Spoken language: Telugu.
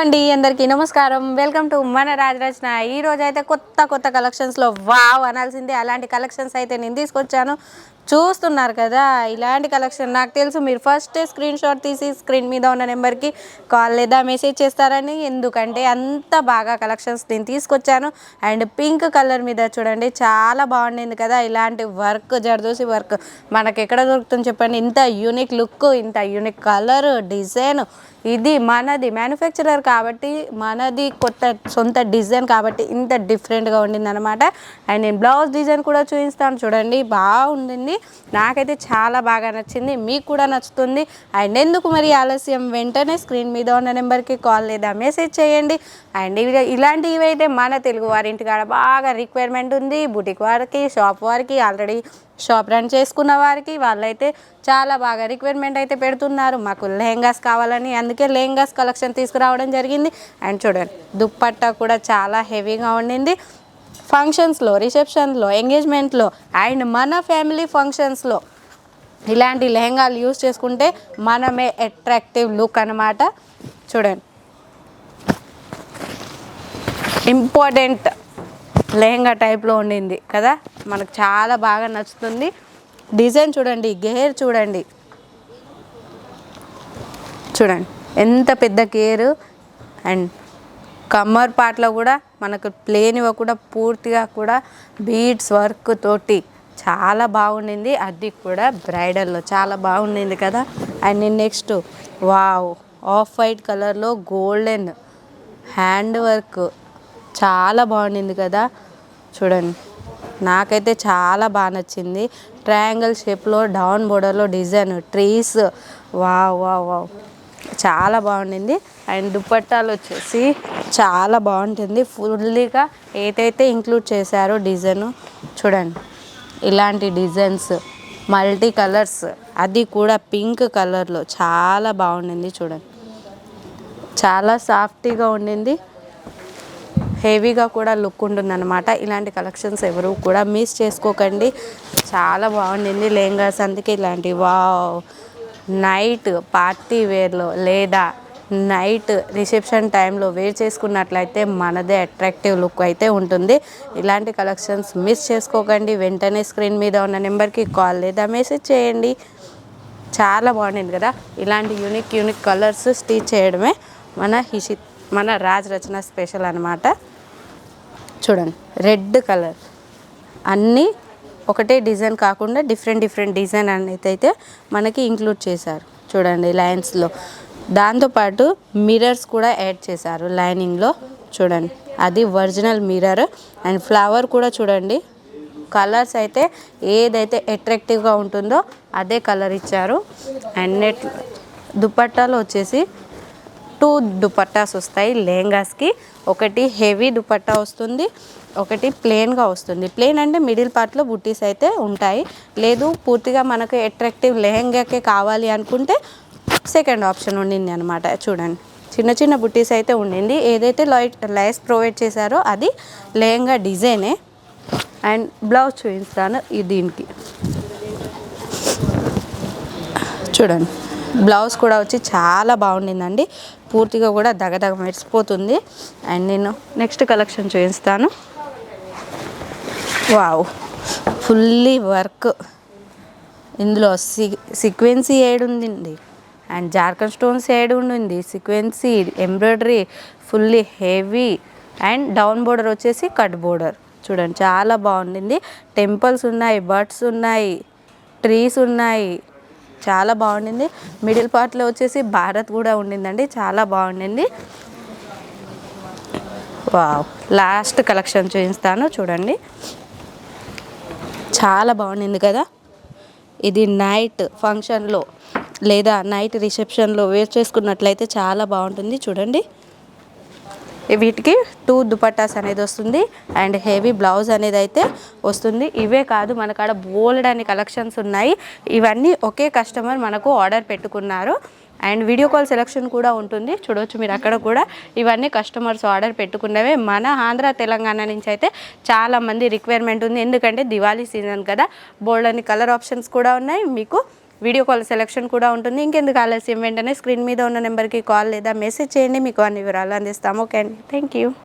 అండి అందరికీ నమస్కారం. వెల్కమ్ టు మన రాజరచన ఈ రోజు అయితే కొత్త కొత్త కలెక్షన్స్లో వావ్ అనాల్సిందే. అలాంటి కలెక్షన్స్ అయితే నేను తీసుకొచ్చాను. చూస్తున్నారు కదా ఇలాంటి కలెక్షన్ నాకు తెలుసు. మీరు ఫస్ట్ స్క్రీన్ షాట్ తీసి స్క్రీన్ మీద ఉన్న నెంబర్కి కాల్ లేదా మెసేజ్ చేస్తారని. ఎందుకంటే అంత బాగా కలెక్షన్స్ నేను తీసుకొచ్చాను. అండ్ పింక్ కలర్ మీద చూడండి చాలా బాగుండింది కదా. ఇలాంటి వర్క్ జర్దోసి వర్క్ మనకి ఎక్కడ దొరుకుతుంది చెప్పండి? ఇంత యూనిక్ లుక్ ఇంత యూనిక్ కలర్ డిజైన్. ఇది మనది మ్యానుఫ్యాక్చరర్ కాబట్టి మనది కొత్త సొంత డిజైన్ కాబట్టి ఇంత డిఫరెంట్గా ఉండింది అనమాట అండ్ నేను బ్లౌజ్ డిజైన్ కూడా చూపిస్తాను. చూడండి బాగుండింది. నాకైతే చాలా బాగా నచ్చింది మీకు కూడా నచ్చుతుంది. అండ్ ఎందుకు మరి ఆలస్యం? వెంటనే స్క్రీన్ మీద ఉన్న నెంబర్కి కాల్ లేదా మెసేజ్ చేయండి. అండ్ ఇవి ఇలాంటివి అయితే మన తెలుగు వారి ఇంటికాడ బాగా రిక్వైర్మెంట్ ఉంది. బుటిక్ వారికి షాప్ వారికి ఆల్రెడీ షాప్ రన్ చేసుకున్న వారికి వాళ్ళైతే చాలా బాగా రిక్వైర్మెంట్ అయితే పెడుతున్నారు. మాకు లెహంగాస్ కావాలని అందుకే లెహంగాస్ కలెక్షన్ తీసుకురావడం జరిగింది. అండ్ చూడండి దుప్పట్టా కూడా చాలా హెవీగా ఉండింది. ఫంక్షన్స్లో రిసెప్షన్లో ఎంగేజ్మెంట్లో అండ్ మన ఫ్యామిలీ ఫంక్షన్స్లో ఇలాంటి లెహంగాలు యూస్ చేసుకుంటే మనమే అట్రాక్టివ్ లుక్ అనమాట చూడండి. ఇంపార్టెంట్ లెహంగా టైప్లో ఉండింది కదా? మనకు చాలా బాగా నచ్చుతుంది. డిజైన్ చూడండి గేర్ చూడండి. చూడండి ఎంత పెద్ద గేరు అండ్ కమ్మర్ పార్ట్లో కూడా మనకు ప్లేన్ కూడా పూర్తిగా కూడా బీడ్స్ వర్క్ తోటి చాలా బాగుండింది. అది కూడా బ్రైడల్లో చాలా బాగుండింది కదా. And next wow off white కలర్లో గోల్డెన్ హ్యాండ్ వర్క్ చాలా బాగుండింది కదా. చూడండి నాకైతే చాలా బాగా నచ్చింది. ట్రయాంగిల్ షేప్లో డౌన్ బోర్డర్లో design trees wow wow wow. చాలా బాగుండింది. అండ్ దుప్పట్టాలు వచ్చేసి చాలా బాగుంటుంది. ఫుల్లీగా ఏదైతే ఇంక్లూడ్ చేశారో డిజైన్ చూడండి. ఇలాంటి డిజైన్స్ మల్టీ కలర్స్ అది కూడా పింక్ కలర్లో చాలా బాగుండింది చూడండి. చాలా సాఫ్టీగా ఉండింది. హెవీగా కూడా లుక్ ఉంటుంది అనమాట ఇలాంటి కలెక్షన్స్ ఎవరు కూడా మిస్ చేసుకోకండి. చాలా బాగుండింది లెహంగాస్ అందుకే ఇలాంటి వావ్ నైట్ పార్టీ వేర్లో లేదా నైట్ రిసెప్షన్ టైంలో వేర్ చేసుకున్నట్లయితే మనదే అట్రాక్టివ్ లుక్ అయితే ఉంటుంది. ఇలాంటి కలెక్షన్స్ మిస్ చేసుకోకండి. వెంటనే స్క్రీన్ మీద ఉన్న నెంబర్కి కాల్ లేదా మెసేజ్ చేయండి. చాలా బాగుండింది కదా? ఇలాంటి యూనిక్ యూనిక్ కలర్స్ స్టిచ్ చేయడమే మన హిషి మన రాజ్ రచన స్పెషల్ అనమాట చూడండి రెడ్ కలర్. అన్నీ ఒకటే డిజైన్ కాకుండా డిఫరెంట్ డిఫరెంట్ డిజైన్ అనేది అయితే మనకి ఇంక్లూడ్ చేశారు. చూడండి లైన్స్లో దాంతోపాటు మిరర్స్ కూడా యాడ్ చేశారు లైనింగ్లో చూడండి. అది ఒరిజినల్ మిర్రర్ అండ్ ఫ్లవర్ కూడా చూడండి. కలర్స్ అయితే ఏదైతే అట్రాక్టివ్గా ఉంటుందో అదే కలర్ ఇచ్చారు. అండ్ నెట్ దుపట్టాలు వచ్చేసి టూ దుపట్టాస్ వస్తాయి లెహంగాస్కి. ఒకటి హెవీ దుపట్టా వస్తుంది ఒకటి ప్లెయిన్గా వస్తుంది. ప్లెయిన్ అంటే మిడిల్ పార్ట్లో బుట్టీస్ అయితే ఉంటాయి. లేదు పూర్తిగా మనకు అట్రాక్టివ్ లెహంగాకే కావాలి అనుకుంటే సెకండ్ ఆప్షన్ ఉండింది అనమాట చూడండి. చిన్న చిన్న బుట్టీస్ అయితే ఉండింది. ఏదైతే లైట్ లైస్ ప్రొవైడ్ చేశారో అది లెహంగా డిజైనే. అండ్ బ్లౌజ్ చూపిస్తాను ఈ దీనికి. చూడండి. బ్లౌజ్ కూడా వచ్చి చాలా బాగుండిందండి. పూర్తిగా కూడా దగదగ మెరిసిపోతుంది. అండ్ నేను నెక్స్ట్ కలెక్షన్ చూపిస్తాను. వావ్! Fully work. ఇందులో సి సీక్వెన్సీ ఏడు ఉందండి. అండ్ జార్ఖండ్ స్టోన్స్ ఏడు ఉండింది. Sequence embroidery fully heavy. And down border వచ్చేసి కట్ బోర్డర్. చూడండి చాలా బాగుండింది. టెంపుల్స్ ఉన్నాయి బర్డ్స్ ఉన్నాయి ట్రీస్ ఉన్నాయి. చాలా బాగుండింది. మిడిల్ పార్ట్లో వచ్చేసి భారత్ కూడా ఉండిందండి. చాలా బాగుండింది. వావ్. లాస్ట్ కలెక్షన్ చూపిస్తాను. చూడండి. చాలా బాగుండింది కదా. ఇది నైట్ ఫంక్షన్లో లేదా నైట్ రిసెప్షన్లో వేర్ చేసుకున్నట్లయితే చాలా బాగుంటుంది. చూడండి. వీటికి టూ దుపట్టాస్ అనేది వస్తుంది అండ్ హెవీ బ్లౌజ్ అనేది అయితే వస్తుంది. ఇవే కాదు మన కాడ బోల్డ్ అని కలెక్షన్స్ ఉన్నాయి. ఇవన్నీ ఒకే కస్టమర్ మనకు ఆర్డర్ పెట్టుకున్నారు. అండ్ వీడియో కాల్ సెలక్షన్ కూడా ఉంటుంది. చూడవచ్చు మీరు అక్కడ కూడా. ఇవన్నీ కస్టమర్స్ ఆర్డర్ పెట్టుకున్నవే. మన ఆంధ్ర తెలంగాణ నుంచి అయితే చాలా మంది రిక్వైర్మెంట్ ఉంది. ఎందుకంటే దివాళీ సీజన్ కదా. బోల్డ్ అని కలర్ ఆప్షన్స్ కూడా ఉన్నాయి. మీకు వీడియో కాల్ సెలెక్షన్ కూడా ఉంటుంది. ఇంకెందుకు ఆలస్యం? వెంటనే స్క్రీన్ మీద ఉన్న నెంబర్కి కాల్ లేదా మెసేజ్ చేయండి. మీకు అన్ని వివరాలు అందిస్తాము. ఓకే అండి. Thank you